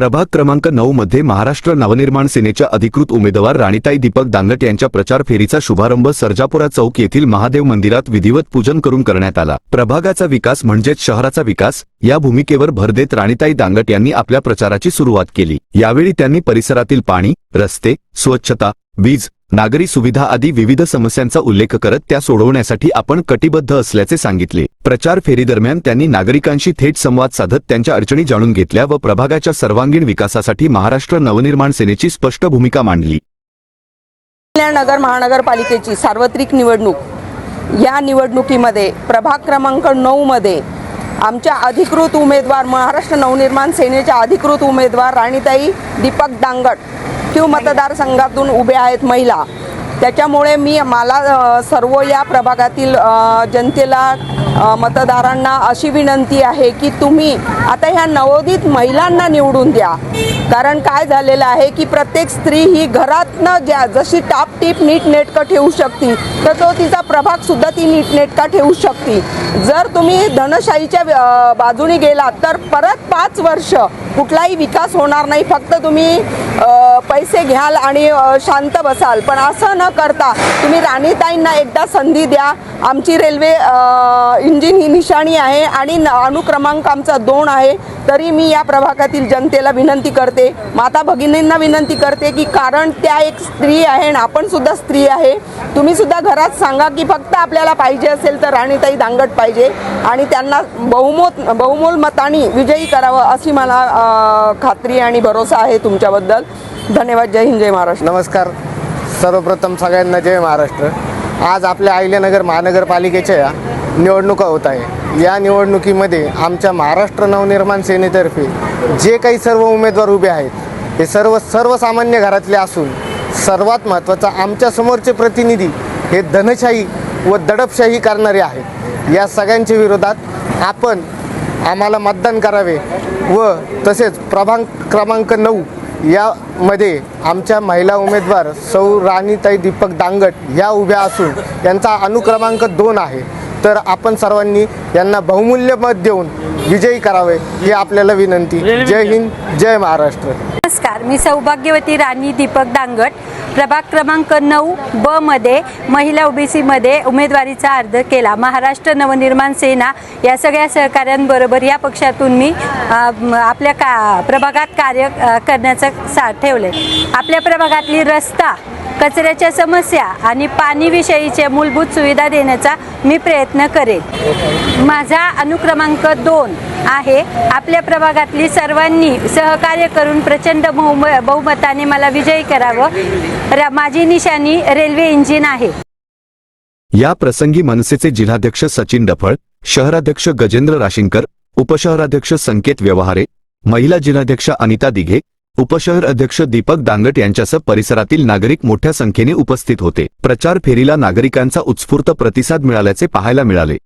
प्रभाग क्रमांक नऊ मध्ये महाराष्ट्र नवनिर्माण सेनेच्या अधिकृत उमेदवार राणीताई दीपक दांगट यांच्या प्रचार फेरीचा शुभारंभ सर्जापुरा चौक येथील महादेव मंदिरात विधिवत पूजन करून करण्यात आला. प्रभागाचा विकास म्हणजेच शहराचा विकास या भूमिकेवर भर देत राणीताई दांगट यांनी आपल्या प्रचाराची सुरुवात केली. यावेळी त्यांनी परिसरातील पाणी रस्ते स्वच्छता वीज नागरी सुविधा आदी विविध समस्यांचा उल्लेख करत त्या सोडवण्यासाठी आपण कटिबद्ध असल्याचे सांगितले. प्रचार फेरीदरम्यान त्यांनी नागरिकांशी थेट संवाद साधत त्यांच्या अडचणी जाणून घेतल्या व प्रभागाच्या सर्वांगीण विकासासाठी महाराष्ट्र नवनिर्माण सेनेची स्पष्ट भूमिका मांडली. नगर महानगरपालिकेची सार्वत्रिक निवडणूक. या निवडणुकीमध्ये प्रभाग क्रमांक नऊमध्ये आमच्या अधिकृत उमेदवार महाराष्ट्र नवनिर्माण सेनेच्या अधिकृत उमेदवार राणीताई दीपक डांगट क्यू मतदारसंघातून उभे आहेत महिला. त्याच्यामुळे मी मला सर्व या प्रभागातील जनतेला मतदारांना अशी विनंती आहे की तुम्ही आता ह्या नवोदित महिलांना निवडून द्या. कारण काय झालेलं आहे की प्रत्येक स्त्री ही घरातनं ज्या जशी टापटीप नीटनेटकं ठेवू शकते तर तो तिचा प्रभाग सुद्धा ती नीटनेटका ठेवू शकते. जर तुम्ही धनशाहीच्या बाजूने गेलात तर परत पाच वर्ष कुठलाही विकास होणार नाही. फक्त तुम्ही पैसे घ्याल आणि शांत बसाल. पण असं न करता तुम्ही राणीताईंना एकदा संधी द्या. आमची रेल्वे इंजिन ही निशाणी आहे आणि अनुक्रमांक आमचा दोन आहे. तरी मी या प्रभागातील जनतेला विनंती करते माता भगिनींना विनंती करते की कारण त्या एक स्त्री आहे आणि आपण सुद्धा स्त्री आहे. तुम्ही सुद्धा घरात सांगा की फक्त आपल्याला पाहिजे असेल तर राणीताई दांगट पाहिजे आणि त्यांना बहुमत बहुमोल मताने विजयी करावं अशी मला खात्री आणि भरोसा आहे तुमच्याबद्दल. धन्यवाद. जय हिंद जय महाराष्ट्र. नमस्कार. सर्वप्रथम सगळ्यांना जय महाराष्ट्र. आज आपल्या अहिल्यानगर महानगरपालिकेच्या निवडणुका होत आहे. या निवडणुकीमध्ये आमच्या महाराष्ट्र नवनिर्माण सेनेतर्फे जे काही सर्व उमेदवार उभे आहेत हे सर्व सर्वसामान्य घरातले असून सर्वात महत्त्वाचा आमच्यासमोरचे प्रतिनिधी हे धनशाही व दडपशाही करणारे आहेत. या सगळ्यांच्या विरोधात आपण आम्हाला मतदान करावे व तसेच प्रभाग क्रमांक नऊ यामध्ये आमच्या महिला उमेदवार सौ राणीताई दीपक दांगट या उभ्या असून यांचा अनुक्रमांक दोन आहे. तर आपण सर्वांनी यांना बहुमूल्य मत देऊन विजयी करावे ही आपल्याला विनंती. जय हिंद जय महाराष्ट्र. नमस्कार मी सौभाग्यवती राणी दीपक दांगट. प्रभाग क्रमांक नऊ ब मध्ये महिला ओबीसीमध्ये उमेदवारीचा अर्ज केला. महाराष्ट्र नवनिर्माण सेना या सगळ्या सहकाऱ्यांबरोबर या पक्षातून मी आपल्या का प्रभागात कार्य करण्याचं सा ठेवले आपल्या प्रभागातली रस्ता कचऱ्याच्या समस्या आणि पाणीविषयीच्या मूलभूत सुविधा देण्याचा मी प्रयत्न करेन माझा अनुक्रमांक दोन आहे. आपल्या प्रभागातली सर्वांनी सहकार्य करून प्रचंड बहुम बहुमताने मला विजयी करावं. माझी निशाणी रेल्वे इंजिन आहे. या प्रसंगी मनसेचे जिल्हाध्यक्ष सचिन डफळ शहराध्यक्ष गजेंद्र राशीनकर उपशहराध्यक्ष संकेत व्यवहारे महिला जिल्हाध्यक्ष अनिता दिघे उपशहर अध्यक्ष दीपक दांगट यांच्यासह परिसरातील नागरिक मोठ्या संख्येने उपस्थित होते. प्रचार फेरीला नागरिकांचा उत्स्फूर्त प्रतिसाद मिळाल्याचे पाहायला मिळाले.